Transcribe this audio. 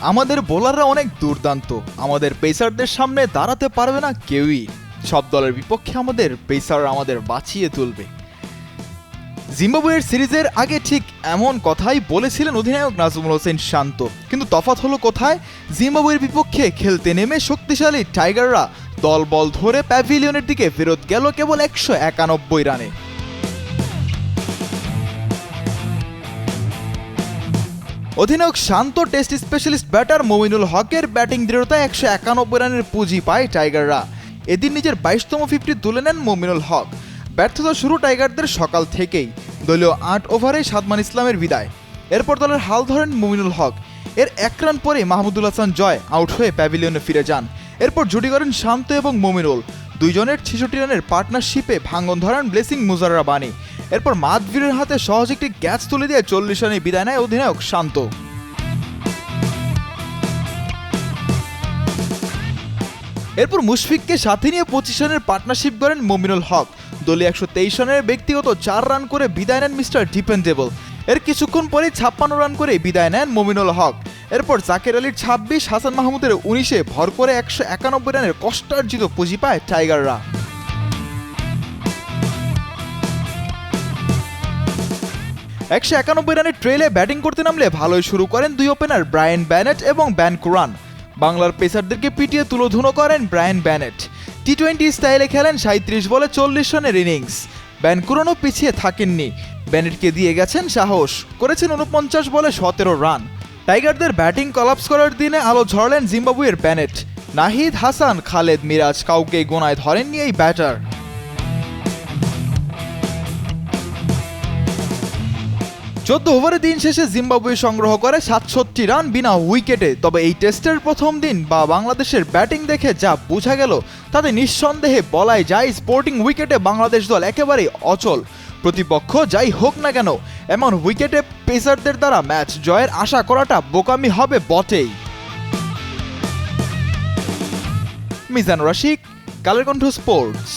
আমাদের বোলাররা অনেক দুর্দান্ত। আমাদের পেসারদের সামনে দাঁড়াতে পারবে না কেউই। সব দলের বিপক্ষে আমাদের পেসার আমাদের বাঁচিয়ে তুলবে। জিম্বাবুয়ের সিরিজের আগে ঠিক এমন কথাই বলেছিলেন অধিনায়ক নাজমুল হোসেন শান্ত। কিন্তু তফাত হলো কোথায়? জিম্বাবুয়ের বিপক্ষে খেলতে নেমে শক্তিশালী টাইগাররা দল বল ধরে প্যাভিলিয়নের দিকে ফেরত গেল কেবল একশো একানব্বই রানে। অধিনায়ক Shanto test specialist batter Mominul হকের ব্যাটিং দৃঢ়তা একশো একানব্বই রানের পুঁজি পায় টাইগাররা। এদিন নিজের বাইশতম ফিফটি তুলে নেন মমিনুল হক। ব্যর্থতা শুরু টাইগারদের সকাল থেকেই। দলীয় আট ওভারে সাদমান ইসলামের বিদায়। এরপর দলের হাল ধরেন মমিনুল হক। এর এক রান পরে মাহমুদুল হাসান জয় আউট হয়ে প্যাভিলিয়নে ফিরে যান। এরপর জুটি করেন শান্ত এবং মমিনুল। দুইজনের ছেষট্টি রানের পার্টনারশিপে ভাঙন ধরান ব্লেসিং মুজাররা বাণী এরপর মাধবীরের হাতে সহজ একটি ক্যাচ তুলে দিয়ে চল্লিশ রানে বিদায় নেয় অধিনায়ক শান্ত। এরপর মুশফিককে সাথে নিয়ে পঁচিশ রানের পার্টনারশিপ করেন মমিনুল হক। দলে একশো তেইশ রানের ব্যক্তিগত চার রান করে বিদায় নেন মিস্টার ডিপেন্ডেবল। এর কিছুক্ষণ পরে ছাপ্পান্ন রান করে বিদায় নেন মমিনুল হক। এরপর জাকের আলীর ছাব্বিশ, হাসান মাহমুদের উনিশে ভর করে একশো একানব্বই রানের কষ্টার্জিত পুঁজি পায় টাইগাররা। একশো একানব্বই রানের ট্রেলে ব্যাটিং করতে নামলে ভালোই শুরু করেন দুই ওপেনার ব্রায়ান ব্যানেট এবং ব্যান কুরান। বাংলার পেসারদেরকে পিটিয়ে তুলোধুনো করেন ব্রায়ান ব্যানেট। টি টোয়েন্টি স্টাইলে খেলেন সাঁত্রিশ বলে চল্লিশ রানের ইনিংস। ব্যান কুরানও পিছিয়ে থাকেননি। ব্যানেটকে দিয়ে গেছেন সাহস, করেছেন উনপঞ্চাশ বলে সতেরো রান। টাইগারদের ব্যাটিং কলাপস করার দিনে আলো ঝরালেন জিম্বাবুয়ের ব্যানেট। নাহিদ হাসান, খালেদ মিরাজ কাউকে গোনায় ধরেননি এই ব্যাটার। চোদ্দ ওভারে দিন শেষে জিম্বাবুয়ে সংগ্রহ করে সাতষট্টি রান বিনা উইকেটে। তবে এই টেস্টের প্রথম দিন বা বাংলাদেশের ব্যাটিং দেখে যা বোঝা গেল, তাতে নিঃসন্দেহে বলাই যায় স্পোর্টিং উইকেটে বাংলাদেশ দল একেবারেই অচল। প্রতিপক্ষ যাই হোক না কেন, এমন উইকেটে পেসারদের দ্বারা ম্যাচ জয়ের আশা করাটা বোকামি হবে বটেই। মিজান রশিক, কালের কণ্ঠ স্পোর্টস।